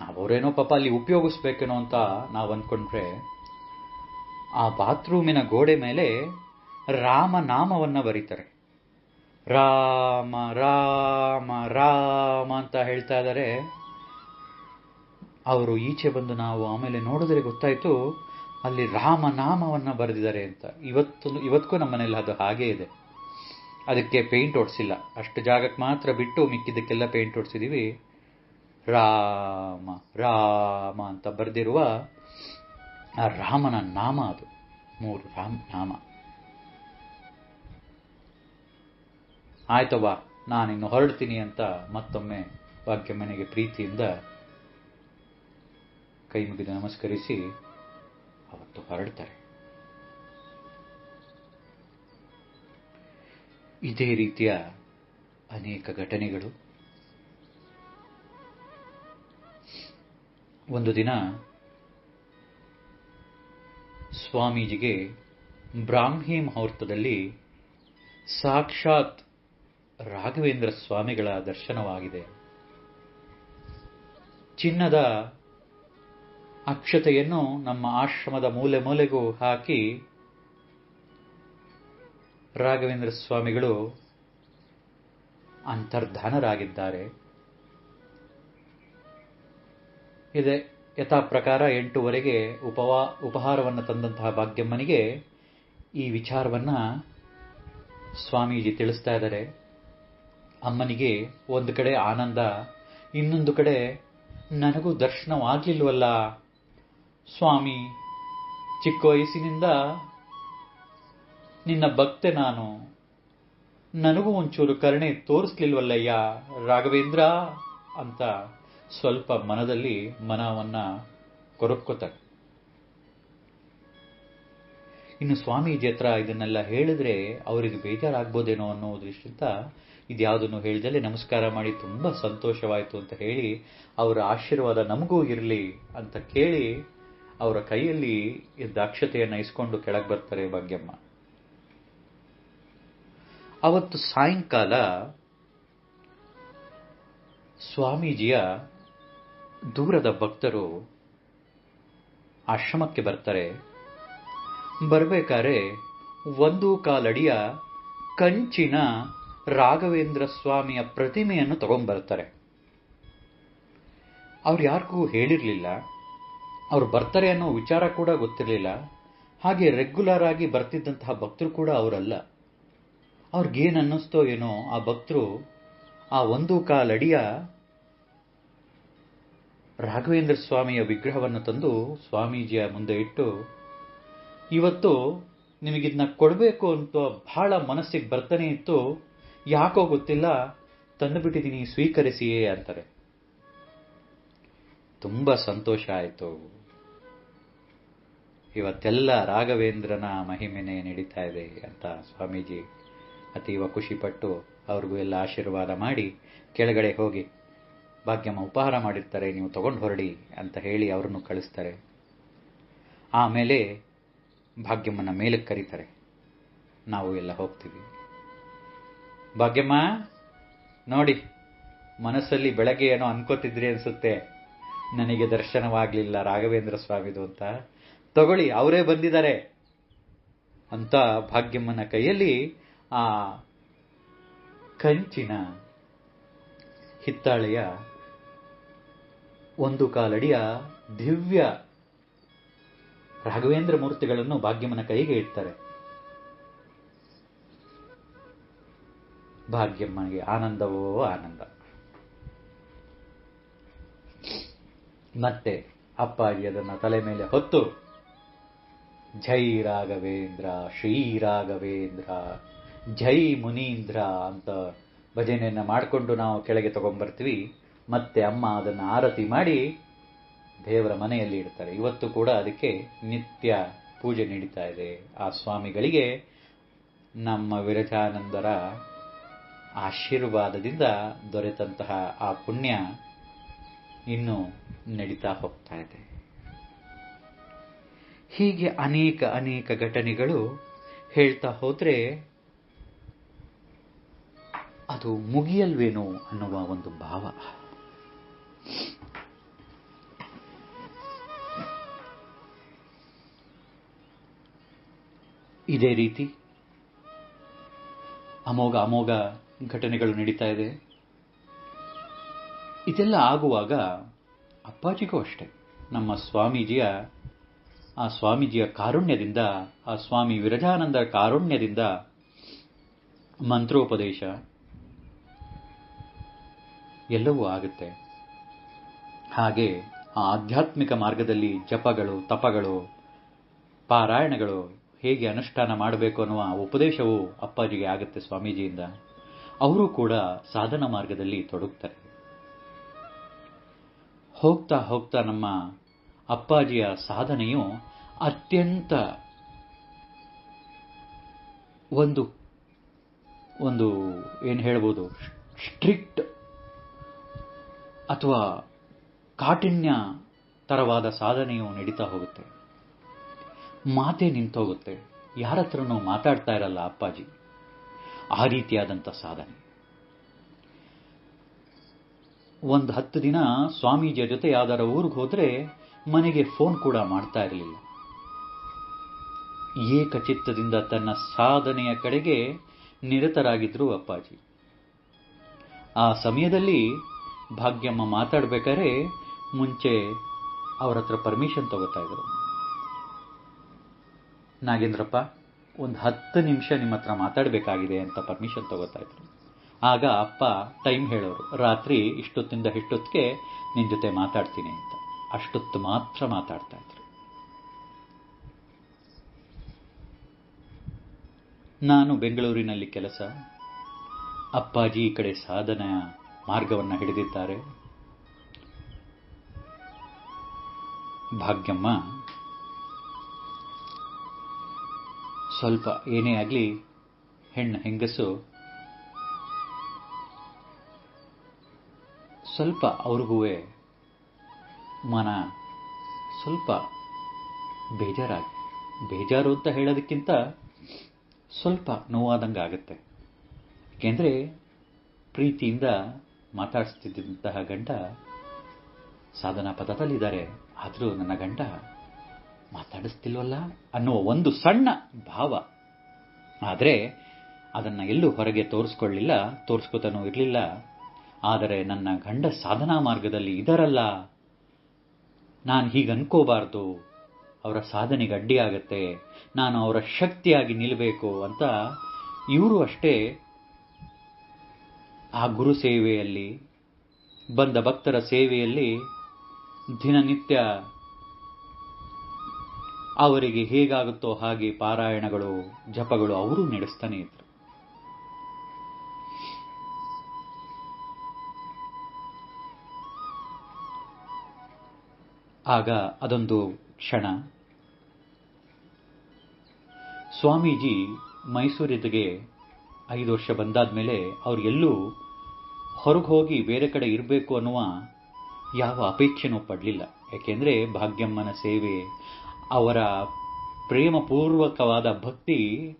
A: ನಾವವ್ರೇನೋ ಪಾಪ ಅಲ್ಲಿ ಉಪಯೋಗಿಸ್ಬೇಕೇನೋ ಅಂತ ನಾವು ಅಂದ್ಕೊಂಡ್ರೆ ಆ ಬಾತ್ರೂಮಿನ ಗೋಡೆ ಮೇಲೆ ರಾಮನಾಮವನ್ನು ಬರೀತಾರೆ. ರಾಮ ರಾಮ ರಾಮ ಅಂತ ಹೇಳ್ತಾ ಇದ್ದಾರೆ. ಅವರು ಈಚೆ ಬಂದು ನಾವು ಆಮೇಲೆ ನೋಡಿದ್ರೆ ಗೊತ್ತಾಯಿತು, ಅಲ್ಲಿ ರಾಮನಾಮವನ್ನು ಬರೆದಿದ್ದಾರೆ ಅಂತ. ಇವತ್ತು, ಇವತ್ತಿಗೂ ನಮ್ಮ ಮನೇಲಿ ಅದು ಹಾಗೇ ಇದೆ. ಅದಕ್ಕೆ ಪೇಂಟ್ ಹೊಡ್ಸಿಲ್ಲ ಅಷ್ಟು ಜಾಗಕ್ಕೆ ಮಾತ್ರ ಬಿಟ್ಟು ಮಿಕ್ಕಿದ್ದಕ್ಕೆಲ್ಲ ಪೇಂಟ್ ಹೊಡ್ಸಿದೀವಿ ರಾಮ ರಾಮ ಅಂತ ಬರೆದಿರುವ ಆ ರಾಮನ ನಾಮ ಅದು. ಮೂರು ರಾಮ, ನಾಮ. ಆಯ್ತವ್ವ ನಾನಿನ್ನು ಹೊರಡ್ತೀನಿ ಅಂತ ಮತ್ತೊಮ್ಮೆ ವಾಕ್ಯ ಮನೆಗೆ ಪ್ರೀತಿಯಿಂದ ಕೈ ಮುಗಿದು ನಮಸ್ಕರಿಸಿ ಅವತ್ತು ಹೊರಡ್ತಾರೆ. ಇದೇ ರೀತಿಯ ಅನೇಕ ಘಟನೆಗಳು. ಒಂದು ದಿನ ಸ್ವಾಮೀಜಿಗೆ ಬ್ರಾಹ್ಮಿ ಮುಹೂರ್ತದಲ್ಲಿ ಸಾಕ್ಷಾತ್ ರಾಘವೇಂದ್ರ ಸ್ವಾಮಿಗಳ ದರ್ಶನವಾಗಿದೆ. ಚಿನ್ನದ ಅಕ್ಷತೆಯನ್ನು ನಮ್ಮ ಆಶ್ರಮದ ಮೂಲೆ ಮೂಲೆಗೂ ಹಾಕಿ ರಾಘವೇಂದ್ರ ಸ್ವಾಮಿಗಳು ಅಂತರ್ಧಾನರಾಗಿದ್ದಾರೆ. ಇದೆ ಯಥಾ ಪ್ರಕಾರ ಎಂಟುವರೆಗೆ ಉಪವಾ, ಉಪಹಾರವನ್ನು ತಂದಂತಹ ಭಾಗ್ಯಮ್ಮನಿಗೆ ಈ ವಿಚಾರವನ್ನ ಸ್ವಾಮೀಜಿ ತಿಳಿಸ್ತಾ ಇದ್ದಾರೆ. ಅಮ್ಮನಿಗೆ ಒಂದು ಕಡೆ ಆನಂದ, ಇನ್ನೊಂದು ಕಡೆ, ನನಗೂ ದರ್ಶನವಾಗಲಿಲ್ವಲ್ಲ? ಸ್ವಾಮಿ, ಚಿಕ್ಕ ವಯಸ್ಸಿನಿಂದ ನಿನ್ನ ಭಕ್ತೆ ನಾನು. ನನಗೂ ಒಂಚೂರು ಕರುಣೆ ತೋರಿಸ್ಲಿಲ್ವಲ್ಲಯ್ಯ, ರಾಘವೇಂದ್ರ ಅಂತ ಸ್ವಲ್ಪ ಮನದಲ್ಲಿ ಮನವನ್ನ ಕೊರಕ್ಕೋತಾರೆ ಇನ್ನು ಸ್ವಾಮೀಜಿ ಹತ್ರ ಇದನ್ನೆಲ್ಲ ಹೇಳಿದ್ರೆ ಅವರಿಗೆ ಬೇಜಾರಾಗ್ಬೋದೇನೋ ಅನ್ನೋ ದೃಷ್ಟಿಯಿಂದ ಇದ್ಯಾವುದನ್ನು ಹೇಳಿದಲ್ಲಿ ನಮಸ್ಕಾರ ಮಾಡಿ ತುಂಬಾ ಸಂತೋಷವಾಯಿತು ಅಂತ ಹೇಳಿ ಅವರ ಆಶೀರ್ವಾದ ನಮಗೂ ಇರಲಿ ಅಂತ ಕೇಳಿ ಅವರ ಕೈಯಲ್ಲಿ ದಾಕ್ಷತೆಯನ್ನು ಇಸ್ಕೊಂಡು ಕೆಳಗೆ ಬರ್ತಾರೆ ಭಾಗ್ಯಮ್ಮ. ಅವತ್ತು ಸಾಯಂಕಾಲ ಸ್ವಾಮೀಜಿಯ ದೂರದ ಭಕ್ತರು ಆಶ್ರಮಕ್ಕೆ ಬರ್ತಾರೆ. ಬರಬೇಕಾದ್ರೆ ಒಂದು ಕಾಲಡಿಯ ಕಂಚಿನ ರಾಘವೇಂದ್ರ ಸ್ವಾಮಿಯ ಪ್ರತಿಮೆಯನ್ನು ತಗೊಂಡ್ಬರ್ತಾರೆ. ಅವ್ರು ಯಾರಿಗೂ ಹೇಳಿರಲಿಲ್ಲ. ಅವ್ರು ಬರ್ತಾರೆ ಅನ್ನೋ ವಿಚಾರ ಕೂಡ ಗೊತ್ತಿರಲಿಲ್ಲ. ಹಾಗೆ ರೆಗ್ಯುಲರ್ ಆಗಿ ಬರ್ತಿದ್ದಂತಹ ಭಕ್ತರು ಕೂಡ ಅವರಲ್ಲ. ಅವ್ರಿಗೇನು ಅನ್ನಿಸ್ತೋ ಏನೋ ಆ ಭಕ್ತರು ಆ ಒಂದು ಕಾಲಡಿಯ ರಾಘವೇಂದ್ರ ಸ್ವಾಮಿಯ ವಿಗ್ರಹವನ್ನು ತಂದು ಸ್ವಾಮೀಜಿಯ ಮುಂದೆ ಇಟ್ಟು, ಇವತ್ತು ನಿಮಗಿದನ್ನ ಕೊಡಬೇಕು ಅಂತ ಬಹಳ ಮನಸ್ಸಿಗೆ ಬರ್ತಾನೆ ಇತ್ತು. ಯಾಕೋ ಗೊತ್ತಿಲ್ಲ ತಂದುಬಿಟ್ಟಿದ್ದೀನಿ ಸ್ವೀಕರಿಸಿಯೇ ಅಂತಾರೆ. ತುಂಬಾ ಸಂತೋಷ ಆಯಿತು. ಇವತ್ತೆಲ್ಲ ರಾಘವೇಂದ್ರನ ಮಹಿಮೆನೆ ನಡೀತಾ ಇದೆ ಅಂತ ಸ್ವಾಮೀಜಿ ಅತೀವ ಖುಷಿಪಟ್ಟು ಅವ್ರಿಗೂ ಎಲ್ಲ ಆಶೀರ್ವಾದ ಮಾಡಿ ಕೆಳಗಡೆ ಹೋಗಿ, ಭಾಗ್ಯಮ್ಮ ಉಪಹಾರ ಮಾಡಿರ್ತಾರೆ, ನೀವು ತಗೊಂಡು ಹೊರಡಿ ಅಂತ ಹೇಳಿ ಅವ್ರನ್ನು ಕಳಿಸ್ತಾರೆ. ಆಮೇಲೆ ಭಾಗ್ಯಮ್ಮನ ಮೇಲಕ್ಕೆ ಕರೀತಾರೆ. ನಾವು ಎಲ್ಲ ಹೋಗ್ತೀವಿ. ಭಾಗ್ಯಮ್ಮ, ನೋಡಿ, ಮನಸ್ಸಲ್ಲಿ ಬೆಳಗ್ಗೆ ಏನೋ ಅನ್ಕೋತಿದ್ರಿ ಅನ್ಸುತ್ತೆ. ನನಗೆ ದರ್ಶನವಾಗಲಿಲ್ಲ, ರಾಘವೇಂದ್ರ ಸ್ವಾಮಿದು ಅಂತ. ತಗೊಳ್ಳಿ, ಅವರೇ ಬಂದಿದ್ದಾರೆ ಅಂತ ಭಾಗ್ಯಮ್ಮನ ಕೈಯಲ್ಲಿ ಆ ಕಂಚಿನ ಹಿತ್ತಾಳೆಯ ಒಂದು ಕಾಲಡಿಯ ದಿವ್ಯ ರಾಘವೇಂದ್ರ ಮೂರ್ತಿಗಳನ್ನು ಭಾಗ್ಯಮ್ಮನ ಕೈಗೆ ಇಡ್ತಾರೆ. ಭಾಗ್ಯಮ್ಮನಿಗೆ. ಆನಂದವೋ ಆನಂದ. ಮತ್ತೆ ಅಪ್ಪಾಜಿ ಅದನ್ನ ತಲೆ ಮೇಲೆ ಹೊತ್ತು, ಜೈ ರಾಘವೇಂದ್ರ, ಶ್ರೀ ರಾಘವೇಂದ್ರ, ಜೈ ಮುನೀಂದ್ರ ಅಂತ ಭಜನೆಯನ್ನ ಮಾಡಿಕೊಂಡು ನಾವು ಕೆಳಗೆ ತಗೊಂಡ್ಬರ್ತೀವಿ ಮತ್ತೆ ಅಮ್ಮ ಅದನ್ನು ಆರತಿ ಮಾಡಿ ದೇವರ ಮನೆಯಲ್ಲಿ ಇಡ್ತಾರೆ. ಇವತ್ತು ಕೂಡ ಅದಕ್ಕೆ ನಿತ್ಯ ಪೂಜೆ ನಡೀತಾ ಇದೆ. ಆ ಸ್ವಾಮಿಗಳಿಗೆ ನಮ್ಮ ವಿರಜಾನಂದರ ಆಶೀರ್ವಾದದಿಂದ ದೊರೆತಂತಹ ಆ ಪುಣ್ಯ ಇನ್ನು ನಡೀತಾ ಹೋಗ್ತಾ ಇದೆ. ಹೀಗೆ ಅನೇಕ ಅನೇಕ ಘಟನೆಗಳು ಹೇಳ್ತಾ ಹೋದ್ರೆ ಅದು ಮುಗಿಯಲ್ವೇನೋ ಅನ್ನುವ ಒಂದು ಭಾವ. ಇದೇ ರೀತಿ ಅಮೋಘ ಅಮೋಘ ಘಟನೆಗಳು ನಡೀತಾ ಇದೆ. ಇದೆಲ್ಲ ಆಗುವಾಗ ಅಪ್ಪಾಜಿಗೂ ಅಷ್ಟೆ. ನಮ್ಮ ಸ್ವಾಮೀಜಿಯ, ಆ ಸ್ವಾಮೀಜಿಯ ಕಾರುಣ್ಯದಿಂದ, ಆ ಸ್ವಾಮಿ ವಿರಜಾನಂದ ಕಾರುಣ್ಯದಿಂದ ಮಂತ್ರೋಪದೇಶ ಎಲ್ಲವೂ ಆಗುತ್ತೆ. ಹಾಗೆ ಆ ಆಧ್ಯಾತ್ಮಿಕ ಮಾರ್ಗದಲ್ಲಿ ಜಪಗಳು, ತಪಗಳು, ಪಾರಾಯಣಗಳು ಹೇಗೆ ಅನುಷ್ಠಾನ ಮಾಡಬೇಕು ಅನ್ನುವ ಉಪದೇಶವು ಅಪ್ಪಾಜಿಗೆ ಆಗುತ್ತೆ ಸ್ವಾಮೀಜಿಯಿಂದ. ಅವರು ಕೂಡ ಸಾಧನ ಮಾರ್ಗದಲ್ಲಿ ತೊಡಗ್ತಾರೆ. ಹೋಗ್ತಾ ಹೋಗ್ತಾ ನಮ್ಮ ಅಪ್ಪಾಜಿಯ ಸಾಧನೆಯು ಅತ್ಯಂತ ಒಂದು ಒಂದು ಏನು ಹೇಳ್ಬೋದು, ಸ್ಟ್ರಿಕ್ಟ್ ಅಥವಾ ಕಾಠಿಣ್ಯ ತರವಾದ ಸಾಧನೆಯು ನಡೀತಾ ಹೋಗುತ್ತೆ. ಮಾತೇ ನಿಂತೋಗುತ್ತೆ. ಯಾರ ಹತ್ರನೂ ಮಾತಾಡ್ತಾ ಇರಲ್ಲ ಅಪ್ಪಾಜಿ. ಆ ರೀತಿಯಾದಂಥ ಸಾಧನೆ. ಒಂದು ಹತ್ತು ದಿನ ಸ್ವಾಮೀಜಿಯ ಜೊತೆ ಯಾವ್ದಾರ ಊರಿಗೆ ಹೋದ್ರೆ ಮನೆಗೆ ಫೋನ್ ಕೂಡ ಮಾಡ್ತಾ ಇರಲಿಲ್ಲ. ಏಕಚಿತ್ತದಿಂದ ತನ್ನ ಸಾಧನೆಯ ಕಡೆಗೆ ನಿರತರಾಗಿದ್ರು ಅಪ್ಪಾಜಿ. ಆ ಸಮಯದಲ್ಲಿ ಭಾಗ್ಯಮ್ಮ ಮಾತಾಡ್ಬೇಕಾದ್ರೆ ಮುಂಚೆ ಅವರತ್ರ ಹತ್ರ ಪರ್ಮಿಷನ್ ತಗೋತಾ ಇದ್ರು. ನಾಗೇಂದ್ರಪ್ಪ ಒಂದು ಹತ್ತು ನಿಮಿಷ ನಿಮ್ಮ ಹತ್ರ ಮಾತಾಡಬೇಕಾಗಿದೆ ಅಂತ ಪರ್ಮಿಷನ್ ತಗೋತಾ ಇದ್ರು. ಆಗ ಅಪ್ಪ ಟೈಮ್ ಹೇಳೋರು, ರಾತ್ರಿ ಇಷ್ಟೊತ್ತಿಂದ ಇಷ್ಟೊತ್ತಿಗೆ ನಿನ್ನ ಜೊತೆ ಮಾತಾಡ್ತೀನಿ ಅಂತ. ಅಷ್ಟೊತ್ತು ಮಾತ್ರ ಮಾತಾಡ್ತಾ ಇದ್ರು. ನಾನು ಬೆಂಗಳೂರಿನಲ್ಲಿ ಕೆಲಸ. ಅಪ್ಪಾಜಿ ಈ ಕಡೆ ಸಾಧನೆಯ ಮಾರ್ಗವನ್ನು ಹಿಡಿದಿದ್ದಾರೆ. ಭಾಗ್ಯಮ್ಮ ಸ್ವಲ್ಪ ಏನೇ ಆಗಲಿ ಹೆಣ್ಣು ಹೆಂಗಸು ಸ್ವಲ್ಪ ಅವ್ರಿಗೂ ಮನ ಸ್ವಲ್ಪ ಬೇಜಾರಾಗಿ, ಬೇಜಾರು ಅಂತ ಹೇಳೋದಕ್ಕಿಂತ ಸ್ವಲ್ಪ ನೋವಾದಂಗೆ ಆಗುತ್ತೆ ಏಕೆಂದರೆ ಪ್ರೀತಿಯಿಂದ ಮಾತಾಡಿಸ್ತಿದ್ದಂತಹ ಗಂಡ ಸಾಧನಾ ಪದದಲ್ಲಿದ್ದಾರೆ ಆದರೂ ನನ್ನ ಗಂಡ ಮಾತಾಡಿಸ್ತಿಲ್ವಲ್ಲ ಅನ್ನುವ ಒಂದು ಸಣ್ಣ ಭಾವ. ಆದರೆ ಅದನ್ನು ಎಲ್ಲೂ ಹೊರಗೆ ತೋರಿಸ್ಕೊಳ್ಳಿಲ್ಲ, ತೋರಿಸ್ಕೋತಾನೂ ಇರಲಿಲ್ಲ. ಆದರೆ ನನ್ನ ಗಂಡ ಸಾಧನಾ ಮಾರ್ಗದಲ್ಲಿ ಇದರಲ್ಲ. ನಾನು ಹೀಗೆ ಅನ್ಕೋಬಾರ್ದು. ಅವರ ಸಾಧನೆಗೆ ಅಡ್ಡಿಯಾಗತ್ತೆ. ನಾನು ಅವರ ಶಕ್ತಿಯಾಗಿ ನಿಲ್ಲಬೇಕು ಅಂತ ಇವರು ಅಷ್ಟೇ ಆ ಗುರು ಸೇವೆಯಲ್ಲಿ, ಬಂದ ಭಕ್ತರ ಸೇವೆಯಲ್ಲಿ ದಿನನಿತ್ಯ ಅವರಿಗೆ ಹೇಗಾಗುತ್ತೋ ಹಾಗೆ ಪಾರಾಯಣಗಳು, ಜಪಗಳು ಅವರು ನಡೆಸ್ತಾನೆ ಇದ್ರು. ಆಗ ಅದೊಂದು ಕ್ಷಣ. ಸ್ವಾಮೀಜಿ ಮೈಸೂರಿಗೆ ಐದು ವರ್ಷ ಬಂದಾದ್ಮೇಲೆ ಅವ್ರು ಎಲ್ಲೂ ಹೊರಗೆ ಹೋಗಿ ಬೇರೆ ಕಡೆ ಇರಬೇಕು ಅನ್ನುವ ಯಾವ ಅಪೇಕ್ಷೆನೂ ಪಡಲಿಲ್ಲ. ಯಾಕೆಂದರೆ ಭಾಗ್ಯಮ್ಮನ ಸೇವೆ ಅವರ ಪ್ರೇಮಪೂರ್ವಕವಾದ ಭಕ್ತಿ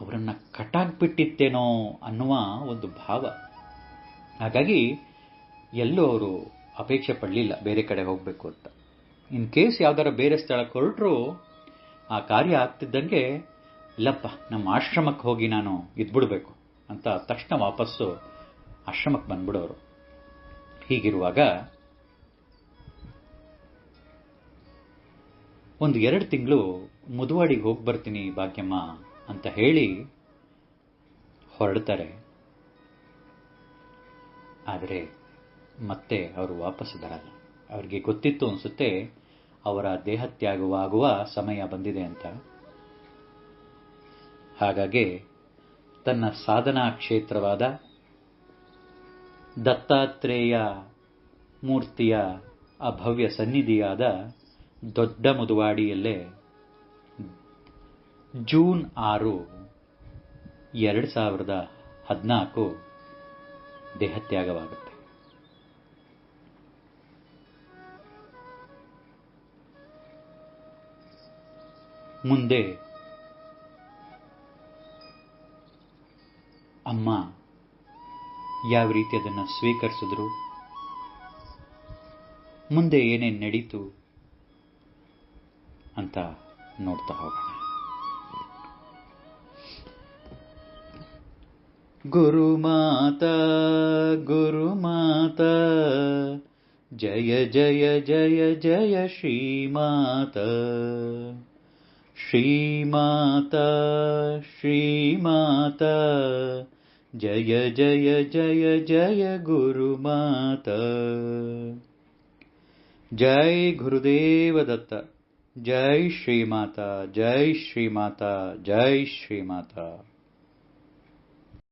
A: ಅವರನ್ನು ಕಟ್ಟಾಕ್ಬಿಟ್ಟಿತ್ತೇನೋ ಅನ್ನುವ ಒಂದು ಭಾವ. ಹಾಗಾಗಿ ಎಲ್ಲೂ ಅವರು ಅಪೇಕ್ಷೆ ಪಡಲಿಲ್ಲ, ಬೇರೆ ಕಡೆ ಹೋಗಬೇಕು ಅಂತ. ಇನ್ ಕೇಸ್ ಯಾವ್ದಾರ ಬೇರೆ ಸ್ಥಳಕ್ಕೆ ಹೊರಟರು ಆ ಕಾರ್ಯ ಆಗ್ತಿದ್ದಂಗೆ, ಇಲ್ಲಪ್ಪ, ನಮ್ಮ ಆಶ್ರಮಕ್ಕೆ ಹೋಗಿ ನಾನು ಇದ್ಬಿಡ್ಬೇಕು ಅಂತ ತಕ್ಷಣ ವಾಪಸ್ಸು ಆಶ್ರಮಕ್ಕೆ ಬಂದ್ಬಿಡೋರು. ಹೀಗಿರುವಾಗ ಒಂದು ಎರಡು ತಿಂಗಳು ಮುದುವಾಡಿಗೆ ಹೋಗಿ ಬರ್ತೀನಿ ಭಾಗ್ಯಮ್ಮ ಅಂತ ಹೇಳಿ ಹೊರಡ್ತಾರೆ. ಆದರೆ ಮತ್ತೆ ಅವರು ವಾಪಸ್ ಬರಲ್ಲ. ಅವರಿಗೆ ಗೊತ್ತಿತ್ತು ಅನಿಸುತ್ತೆ ಅವರ ದೇಹತ್ಯಾಗವಾಗುವ ಸಮಯ ಬಂದಿದೆ ಅಂತ. ಹಾಗಾಗಿ ತನ್ನ ಸಾಧನಾ ಕ್ಷೇತ್ರವಾದ ದತ್ತಾತ್ರೇಯ ಮೂರ್ತಿಯ ಆ ಭವ್ಯ ಸನ್ನಿಧಿಯಾದ ದೊಡ್ಡ ಮುದುವಾಡಿಯಲ್ಲೇ. ಜೂನ್ ಆರು, ಎರಡು ಸಾವಿರದ ಹದಿನಾಲ್ಕು ದೇಹತ್ಯಾಗವಾಗುತ್ತೆ ಮುಂದೆ ಅಮ್ಮ ಯಾವ ರೀತಿ ಅದನ್ನು ಸ್ವೀಕರಿಸಿದ್ರು? ಮುಂದೆ ಏನೇನು ನಡೀತು? ಅಂತ ನೋಡ್ತಾ ಹೋಗೋಣ. ಗುರುಮಾತಾ ಗುರುಮಾತಾ ಜಯ ಜಯ ಜಯ ಜಯ ಶ್ರೀಮಾತಾ ಶ್ರೀಮಾತಾ ಶ್ರೀಮಾತಾ ಜಯ ಜಯ ಜಯ ಜಯ ಗುರುಮಾತಾ ಜೈ ಗುರುದೇವ ದತ್ತ ಜೈ ಶ್ರೀಮಾತಾ ಜೈ ಶ್ರೀಮಾತಾ ಜೈ ಶ್ರೀಮಾತಾ